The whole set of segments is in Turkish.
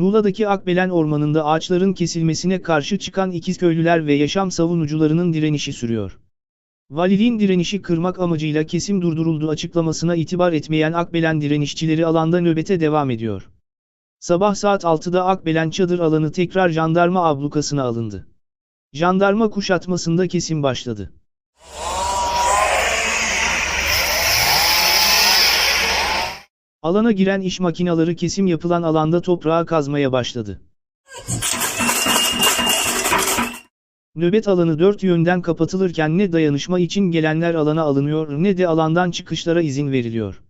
Muğla'daki Akbelen Ormanı'nda ağaçların kesilmesine karşı çıkan İkizköylüler ve yaşam savunucularının direnişi sürüyor. Valiliğin direnişi kırmak amacıyla kesim durduruldu açıklamasına itibar etmeyen Akbelen direnişçileri alanda nöbete devam ediyor. Sabah saat 6'da Akbelen çadır alanı tekrar jandarma ablukasına alındı. Jandarma kuşatmasında kesim başladı. Alana giren iş makinaları kesim yapılan alanda toprağı kazmaya başladı. Nöbet alanı dört yönden kapatılırken ne dayanışma için gelenler alana alınıyor ne de alandan çıkışlara izin veriliyor.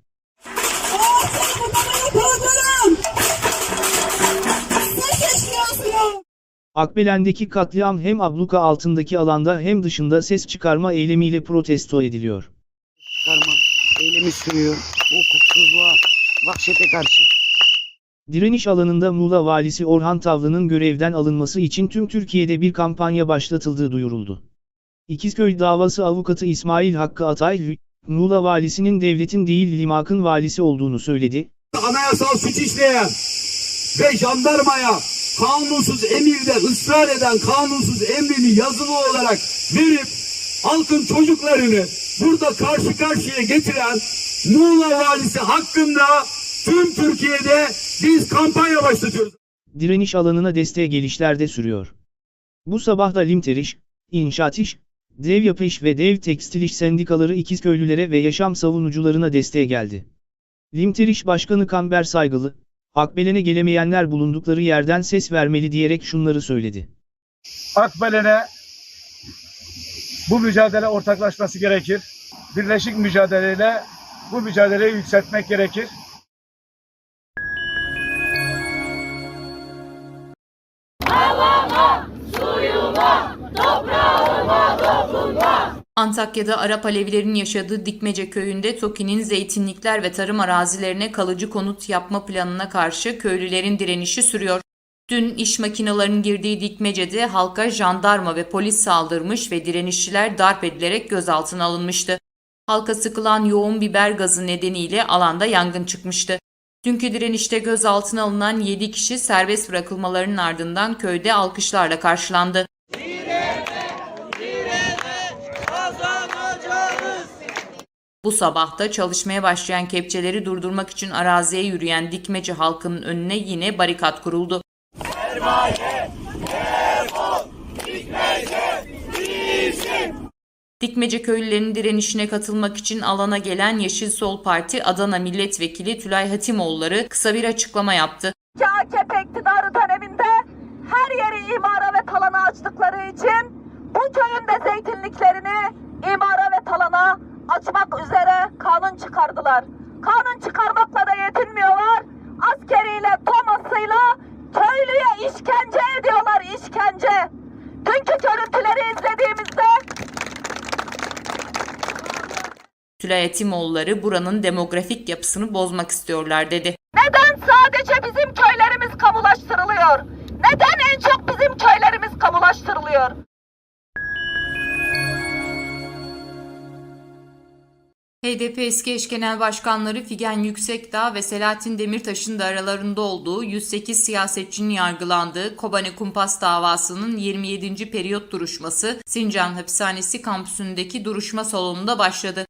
Akbelen'deki katliam hem abluka altındaki alanda hem dışında ses çıkarma eylemiyle protesto ediliyor. çıkarma eylemi sürüyor. Vahşete karşı. Direniş alanında Muğla Valisi Orhan Tavlı'nın görevden alınması için tüm Türkiye'de bir kampanya başlatıldığı duyuruldu. İkizköy davası avukatı İsmail Hakkı Atay, Muğla Valisi'nin devletin değil limakın valisi olduğunu söyledi. anayasal suç işleyen ve jandarmaya kanunsuz emirde ısrar eden kanunsuz emrini yazılı olarak verip halkın çocuklarını burada karşı karşıya getiren Muğla valisi hakkında tüm Türkiye'de biz kampanya başlatıyoruz. Direniş alanına desteğe gelişler de sürüyor. Bu sabah da Limteriş, İnşaat İş, Dev Yapı İş ve Dev Tekstil İş sendikaları İkizköylülere ve yaşam savunucularına desteğe geldi. Limteriş Başkanı Kamber Saygılı, Akbelen'e gelemeyenler bulundukları yerden ses vermeli diyerek şunları söyledi. Akbelen'e bu mücadele ortaklaşması gerekir. Birleşik mücadeleyle bu mücadeleyi yükseltmek gerekir. Antakya'da Arap Alevilerin yaşadığı Dikmece köyünde TOKİ'nin zeytinlikler ve tarım arazilerine kalıcı konut yapma planına karşı köylülerin direnişi sürüyor. Dün iş makinalarının girdiği Dikmece'de halka jandarma ve polis saldırmış ve direnişçiler darp edilerek gözaltına alınmıştı. Halka sıkılan yoğun biber gazı nedeniyle alanda yangın çıkmıştı. Dünkü direnişte gözaltına alınan 7 kişi serbest bırakılmalarının ardından köyde alkışlarla karşılandı. Bu sabahta çalışmaya başlayan kepçeleri durdurmak için araziye yürüyen dikmeci halkının önüne yine barikat kuruldu. Dikmece köylülerinin direnişine katılmak için alana gelen Yeşil Sol Parti Adana Milletvekili Tülay Hatimoğulları kısa bir açıklama yaptı. AKP iktidarı döneminde her yeri imara ve talana açtıkları için bu köyün de zeytinliklerini imara ve talana açmak üzere kanun çıkardılar. Kanun çıkarmakla da yetinmiyorlar. Askeriyle, tomasıyla köylüye işkence ediyorlar, işkence. Dünkü görüntüleri izlediğimizde Tülay Hatimoğulları buranın demografik yapısını bozmak istiyorlar dedi. HDP eski eş genel başkanları Figen Yüksekdağ ve Selahattin Demirtaş'ın da aralarında olduğu 108 siyasetçinin yargılandığı Kobane Kumpas davasının 27. periyot duruşması Sincan Hapishanesi kampüsündeki duruşma salonunda başladı.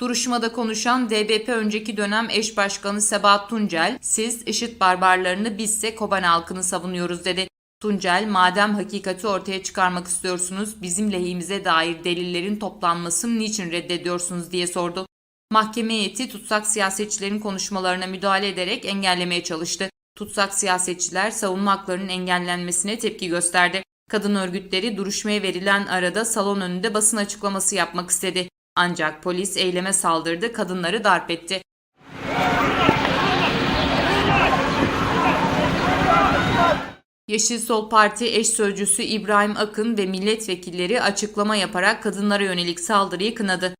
Duruşmada konuşan DBP önceki dönem eş başkanı Sebahat Tuncel, siz IŞİD barbarlarını bizse Kobane halkını savunuyoruz dedi. Tuncel, madem hakikati ortaya çıkarmak istiyorsunuz, bizim lehimize dair delillerin toplanmasını niçin reddediyorsunuz diye sordu. Mahkeme heyeti tutsak siyasetçilerin konuşmalarına müdahale ederek engellemeye çalıştı. Tutsak siyasetçiler savunma haklarının engellenmesine tepki gösterdi. Kadın örgütleri duruşmaya verilen arada salon önünde basın açıklaması yapmak istedi. Ancak polis eyleme saldırdı, kadınları darp etti. Yeşil Sol Parti eş sözcüsü İbrahim Akın ve milletvekilleri açıklama yaparak kadınlara yönelik saldırıyı kınadı.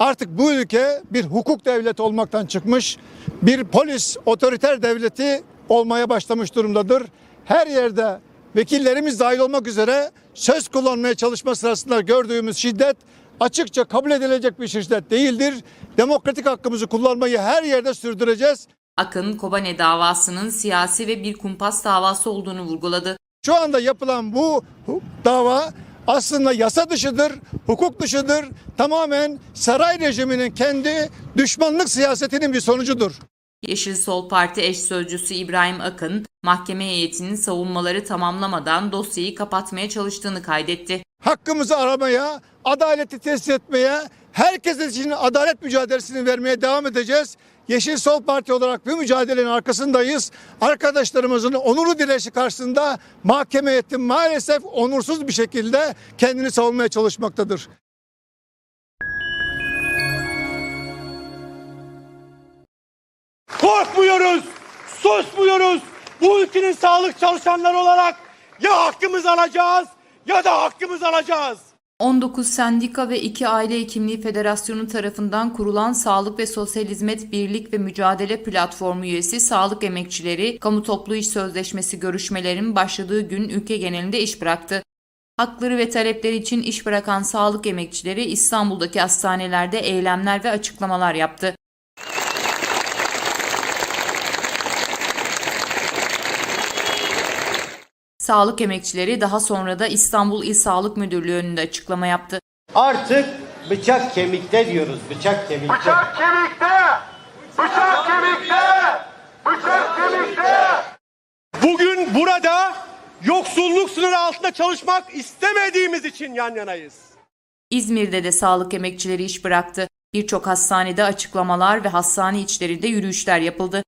Artık bu ülke bir hukuk devleti olmaktan çıkmış, bir polis otoriter devleti olmaya başlamış durumdadır. Her yerde vekillerimiz dahil olmak üzere söz kullanmaya çalışma sırasında gördüğümüz şiddet açıkça kabul edilecek bir şiddet değildir. Demokratik hakkımızı kullanmayı her yerde sürdüreceğiz. Akın, Kobane davasının siyasi ve bir kumpas davası olduğunu vurguladı. Şu anda yapılan bu dava aslında yasa dışıdır, hukuk dışıdır. Tamamen saray rejiminin kendi düşmanlık siyasetinin bir sonucudur. Yeşil Sol Parti eş sözcüsü İbrahim Akın, mahkeme heyetinin savunmaları tamamlamadan dosyayı kapatmaya çalıştığını kaydetti. Hakkımızı aramaya, adaleti test etmeye, herkes için adalet mücadelesini vermeye devam edeceğiz. Yeşil Sol Parti olarak bu mücadelenin arkasındayız. Arkadaşlarımızın onurlu direnişi karşısında mahkeme heyeti maalesef onursuz bir şekilde kendini savunmaya çalışmaktadır. Korkmuyoruz, susmuyoruz. Bu ülkenin sağlık çalışanları olarak ya hakkımızı alacağız ya da hakkımızı alacağız. 19 sendika ve 2 aile hekimliği federasyonu tarafından kurulan Sağlık ve Sosyal Hizmet Birlik ve Mücadele Platformu üyesi sağlık emekçileri kamu toplu iş sözleşmesi görüşmelerinin başladığı gün ülke genelinde iş bıraktı. Hakları ve talepleri için iş bırakan sağlık emekçileri İstanbul'daki hastanelerde eylemler ve açıklamalar yaptı. Sağlık emekçileri daha sonra da İstanbul İl Sağlık Müdürlüğü önünde açıklama yaptı. Artık bıçak kemikte diyoruz, bıçak kemikte. Bıçak kemikte! Bıçak kemikte! Bıçak kemikte! Bugün burada yoksulluk sınırı altında çalışmak istemediğimiz için yan yanayız. İzmir'de de sağlık emekçileri iş bıraktı. Birçok hastanede açıklamalar ve hastane içlerinde yürüyüşler yapıldı.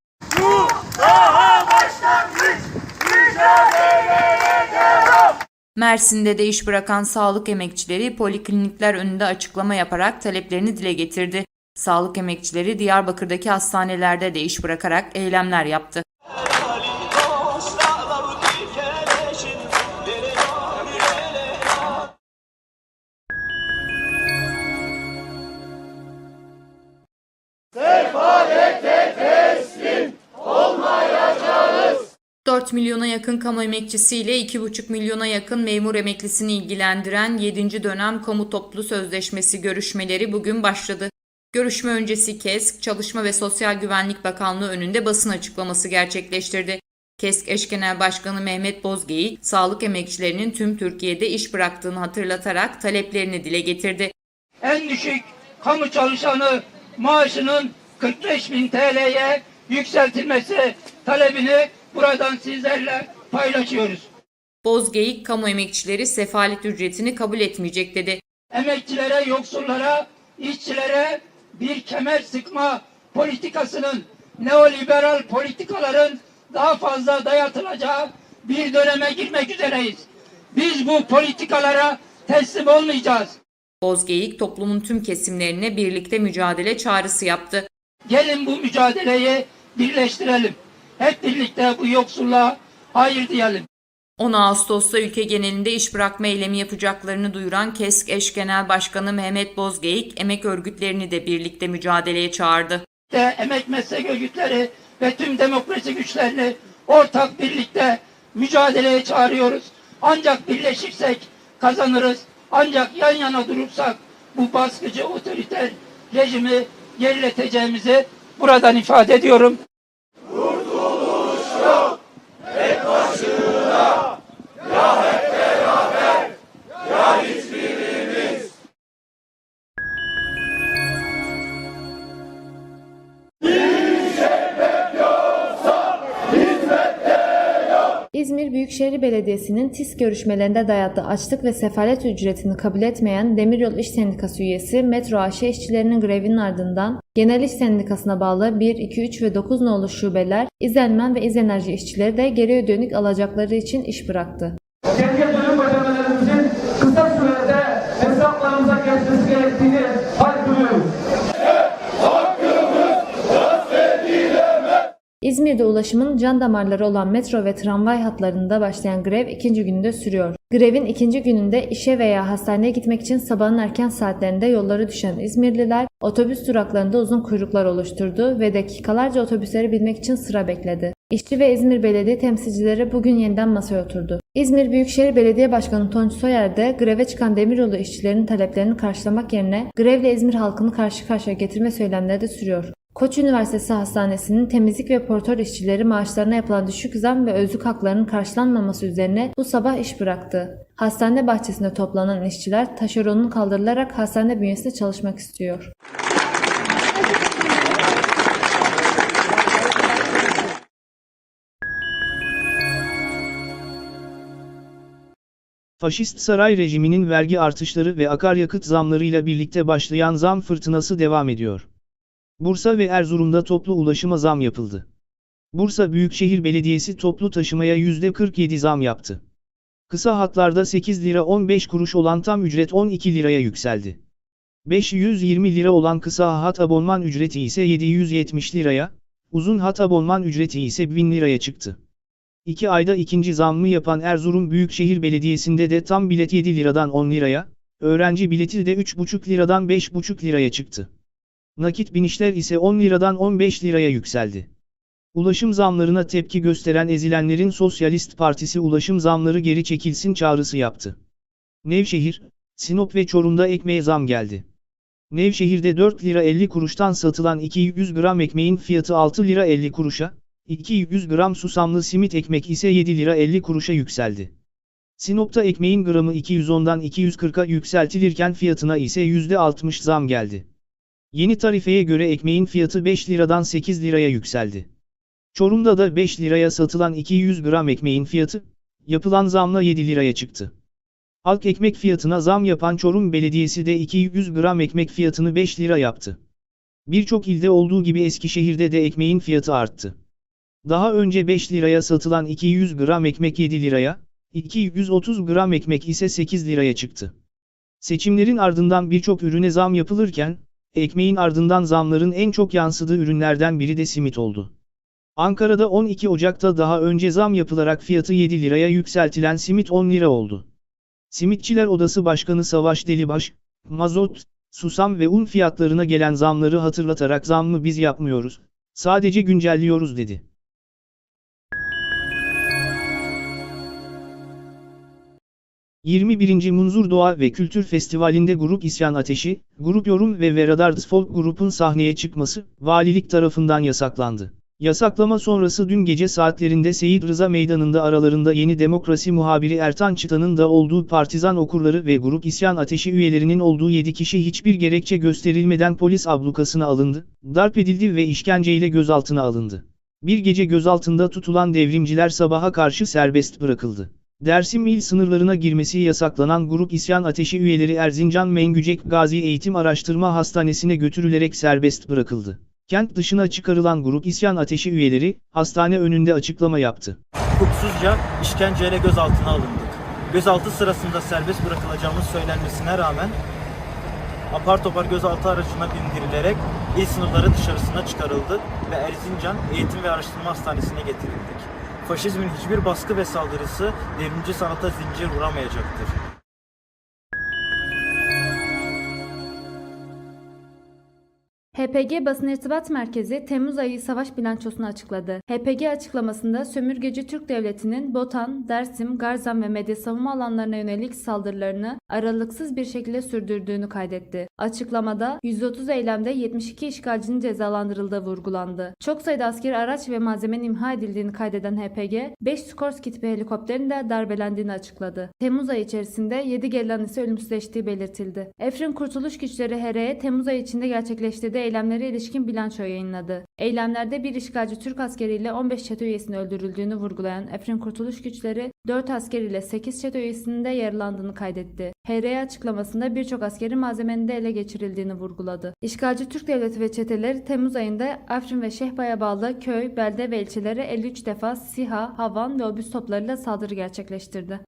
Mersin'de de iş bırakan sağlık emekçileri poliklinikler önünde açıklama yaparak taleplerini dile getirdi. Sağlık emekçileri Diyarbakır'daki hastanelerde de iş bırakarak eylemler yaptı. 4 milyona yakın kamu emekçisiyle 2,5 milyona yakın memur emeklisini ilgilendiren 7. dönem kamu toplu sözleşmesi görüşmeleri bugün başladı. Görüşme öncesi KESK, Çalışma ve Sosyal Güvenlik Bakanlığı önünde basın açıklaması gerçekleştirdi. KESK eş genel başkanı Mehmet Bozgeyik, sağlık emekçilerinin tüm Türkiye'de iş bıraktığını hatırlatarak taleplerini dile getirdi. en düşük kamu çalışanı maaşının 45 bin TL'ye yükseltilmesi talebini buradan sizlerle paylaşıyoruz. Bozgeyik, kamu emekçileri sefalet ücretini kabul etmeyecek dedi. Emekçilere, yoksullara, işçilere bir kemer sıkma politikasının, neoliberal politikaların daha fazla dayatılacağı bir döneme girmek üzereyiz. Biz bu politikalara teslim olmayacağız. Bozgeyik, toplumun tüm kesimlerine birlikte mücadele çağrısı yaptı. Gelin bu mücadeleyi birleştirelim. Hep birlikte bu yoksulluğa hayır diyelim. 10 Ağustos'ta ülke genelinde iş bırakma eylemi yapacaklarını duyuran KESK eş genel başkanı Mehmet Bozgeyik, emek örgütlerini de birlikte mücadeleye çağırdı. De emek meslek örgütleri ve tüm demokrasi güçlerini ortak birlikte mücadeleye çağırıyoruz. Ancak birleşirsek kazanırız. Ancak yan yana durursak bu baskıcı otoriter rejimi gerileteceğimizi buradan ifade ediyorum. İzmir Büyükşehir Belediyesi'nin TİS görüşmelerinde dayattığı açlık ve sefalet ücretini kabul etmeyen Demiryol İş Sendikası üyesi Metro AŞ işçilerinin grevinin ardından Genel İş Sendikası'na bağlı 1, 2, 3 ve 9 nolu şubeler İzenmen ve İzenerji işçileri de geriye dönük alacakları için iş bıraktı. İzmir'de ulaşımın can damarları olan metro ve tramvay hatlarında başlayan grev ikinci gününde sürüyor. Grevin ikinci gününde işe veya hastaneye gitmek için sabahın erken saatlerinde yolları düşen İzmirliler otobüs duraklarında uzun kuyruklar oluşturdu ve dakikalarca otobüslere binmek için sıra bekledi. İşçi ve İzmir Belediye temsilcileri bugün yeniden masaya oturdu. İzmir Büyükşehir Belediye Başkanı Tunç Soyer de greve çıkan demiryolu işçilerinin taleplerini karşılamak yerine grevle İzmir halkını karşı karşıya getirme söylemleri de sürüyor. Koç Üniversitesi Hastanesi'nin temizlik ve portör işçileri maaşlarına yapılan düşük zam ve özlük haklarının karşılanmaması üzerine bu sabah iş bıraktı. Hastane bahçesinde toplanan işçiler taşeronun kaldırılarak hastane bünyesinde çalışmak istiyor. Faşist saray rejiminin vergi artışları ve akaryakıt zamlarıyla birlikte başlayan zam fırtınası devam ediyor. Bursa ve Erzurum'da toplu ulaşıma zam yapıldı. Bursa Büyükşehir Belediyesi toplu taşımaya %47 zam yaptı. Kısa hatlarda 8 lira 15 kuruş olan tam ücret 12 liraya yükseldi. 520 lira olan kısa hat abonman ücreti ise 770 liraya, uzun hat abonman ücreti ise 1000 liraya çıktı. 2 ayda ikinci zammı yapan Erzurum Büyükşehir Belediyesi'nde de tam bilet 7 liradan 10 liraya, öğrenci bileti de 3,5 liradan 5,5 liraya çıktı. Nakit binişler ise 10 liradan 15 liraya yükseldi. Ulaşım zamlarına tepki gösteren ezilenlerin Sosyalist Partisi ulaşım zamları geri çekilsin çağrısı yaptı. Nevşehir, Sinop ve Çorum'da ekmeğe zam geldi. Nevşehir'de 4 lira 50 kuruştan satılan 200 gram ekmeğin fiyatı 6 lira 50 kuruşa, 200 gram susamlı simit ekmek ise 7 lira 50 kuruşa yükseldi. Sinop'ta ekmeğin gramı 210'dan 240'a yükseltilirken fiyatına ise %60 zam geldi. Yeni tarifeye göre ekmeğin fiyatı 5 liradan 8 liraya yükseldi. Çorum'da da 5 liraya satılan 200 gram ekmeğin fiyatı, yapılan zamla 7 liraya çıktı. Halk ekmek fiyatına zam yapan Çorum Belediyesi de 200 gram ekmek fiyatını 5 lira yaptı. Birçok ilde olduğu gibi Eskişehir'de de ekmeğin fiyatı arttı. Daha önce 5 liraya satılan 200 gram ekmek 7 liraya, 230 gram ekmek ise 8 liraya çıktı. Seçimlerin ardından birçok ürüne zam yapılırken, ekmeğin ardından zamların en çok yansıdığı ürünlerden biri de simit oldu. Ankara'da 12 Ocak'ta daha önce zam yapılarak fiyatı 7 liraya yükseltilen simit 10 lira oldu. Simitçiler Odası Başkanı Savaş Delibaş, mazot, susam ve un fiyatlarına gelen zamları hatırlatarak zammı biz yapmıyoruz, sadece güncelliyoruz dedi. ...21. Munzur Doğa ve Kültür Festivali'nde Grup İsyan Ateşi, Grup Yorum ve Veradars Folk grubun sahneye çıkması, valilik tarafından yasaklandı. Yasaklama sonrası dün gece saatlerinde Seyit Rıza Meydanı'nda aralarında Yeni Demokrasi muhabiri Ertan Çıtan'ın da olduğu partizan okurları ve Grup İsyan Ateşi üyelerinin olduğu 7 kişi hiçbir gerekçe gösterilmeden polis ablukasına alındı, darp edildi ve işkenceyle gözaltına alındı. Bir gece gözaltında tutulan devrimciler sabaha karşı serbest bırakıldı. Dersim il sınırlarına girmesi yasaklanan Grup İsyan Ateşi üyeleri Erzincan Mengücek Gazi Eğitim Araştırma Hastanesi'ne götürülerek serbest bırakıldı. Kent dışına çıkarılan Grup İsyan Ateşi üyeleri, hastane önünde açıklama yaptı. Hukuksuzca işkenceyle gözaltına alındık. Gözaltı sırasında serbest bırakılacağımız söylenmesine rağmen apar topar gözaltı aracına bindirilerek il sınırları dışarısına çıkarıldı ve Erzincan Eğitim ve Araştırma Hastanesi'ne getirildik. Faşizmin hiçbir baskı ve saldırısı devrimci sanata zincir vuramayacaktır. HPG Basın İrtibat Merkezi Temmuz ayı savaş bilançosunu açıkladı. HPG açıklamasında sömürgeci Türk Devleti'nin Botan, Dersim, Garzan ve medya savunma alanlarına yönelik saldırılarını aralıksız bir şekilde sürdürdüğünü kaydetti. Açıklamada 130 eylemde 72 işgalcinin cezalandırıldığı vurgulandı. Çok sayıda askeri araç ve malzemenin imha edildiğini kaydeden HPG, 5 Skorsky tipi helikopterin de darbelendiğini açıkladı. Temmuz ayı içerisinde 7 gerilan ise ölümsüzleştiği belirtildi. Efrin Kurtuluş Güçleri HR'ye Temmuz ayı içinde gerçekleştirdiği eylemlere ilişkin bilanço yayınladı. Eylemlerde bir işgalci Türk askeriyle 15 çete üyesinin öldürüldüğünü vurgulayan Efrin Kurtuluş Güçleri, 4 asker ile 8 çete üyesinin de yaralandığını kaydetti. HR'ye açıklamasında birçok askeri malzemenin de ele geçirildiğini vurguladı. İşgalci Türk Devleti ve çeteleri Temmuz ayında Afrin ve Şehba'ya bağlı köy, belde ve ilçelere 53 defa SİHA, havan ve obüs toplarıyla saldırı gerçekleştirdi.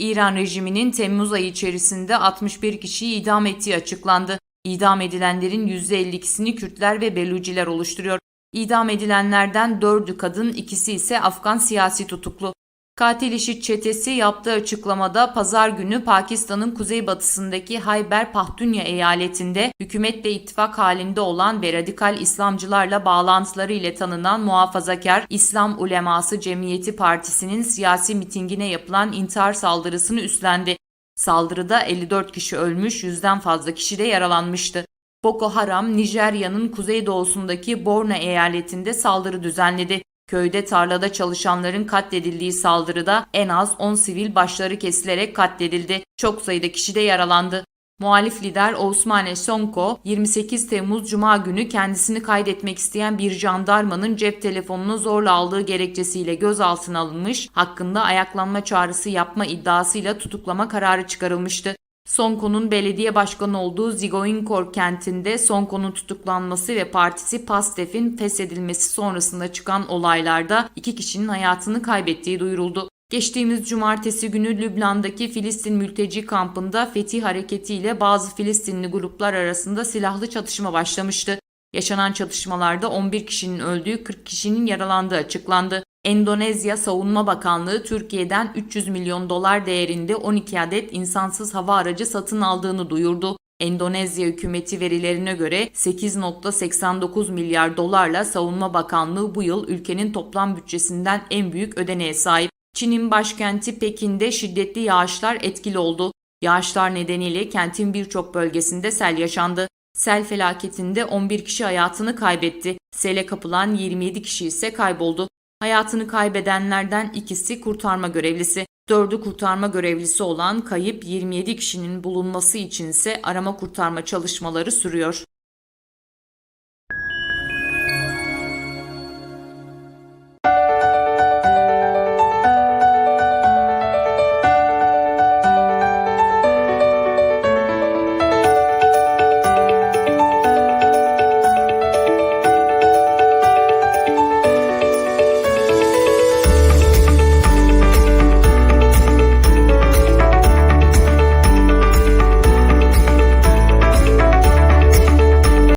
İran rejiminin Temmuz ayı içerisinde 61 kişiyi idam ettiği açıklandı. İdam edilenlerin %52'sini Kürtler ve Beluciler oluşturuyor. İdam edilenlerden 4'ü kadın, ikisi ise Afgan siyasi tutuklu. Katil IŞİD çetesi yaptığı açıklamada pazar günü Pakistan'ın kuzeybatısındaki Hayber Pahtunya eyaletinde hükümetle ittifak halinde olan ve radikal İslamcılarla bağlantıları ile tanınan Muhafazakar İslam Uleması Cemiyeti Partisi'nin siyasi mitingine yapılan intihar saldırısını üstlendi. Saldırıda 54 kişi ölmüş, yüzden fazla kişi de yaralanmıştı. Boko Haram, Nijerya'nın kuzeydoğusundaki Borno eyaletinde saldırı düzenledi. Köyde tarlada çalışanların katledildiği saldırıda en az 10 sivil başları kesilerek katledildi. Çok sayıda kişi de yaralandı. Muhalif lider Ousmane Sonko, 28 Temmuz Cuma günü kendisini kaydetmek isteyen bir jandarmanın cep telefonunu zorla aldığı gerekçesiyle gözaltına alınmış, hakkında ayaklanma çağrısı yapma iddiasıyla tutuklama kararı çıkarılmıştı. Sonko'nun belediye başkanı olduğu Zigoinkor kentinde Sonko'nun tutuklanması ve partisi PASTEF'in feshedilmesi sonrasında çıkan olaylarda iki kişinin hayatını kaybettiği duyuruldu. Geçtiğimiz cumartesi günü Lübnan'daki Filistin mülteci kampında Fetih Hareketi ile bazı Filistinli gruplar arasında silahlı çatışma başlamıştı. Yaşanan çatışmalarda 11 kişinin öldüğü 40 kişinin yaralandığı açıklandı. Endonezya Savunma Bakanlığı Türkiye'den 300 milyon dolar değerinde 12 adet insansız hava aracı satın aldığını duyurdu. Endonezya hükümeti verilerine göre 8.89 milyar dolarla Savunma Bakanlığı bu yıl ülkenin toplam bütçesinden en büyük ödeneğe sahip. Çin'in başkenti Pekin'de şiddetli yağışlar etkili oldu. Yağışlar nedeniyle kentin birçok bölgesinde sel yaşandı. Sel felaketinde 11 kişi hayatını kaybetti. Sele kapılan 27 kişi ise kayboldu. Hayatını kaybedenlerden ikisi kurtarma görevlisi. Dördü kurtarma görevlisi olan kayıp 27 kişinin bulunması için ise arama kurtarma çalışmaları sürüyor.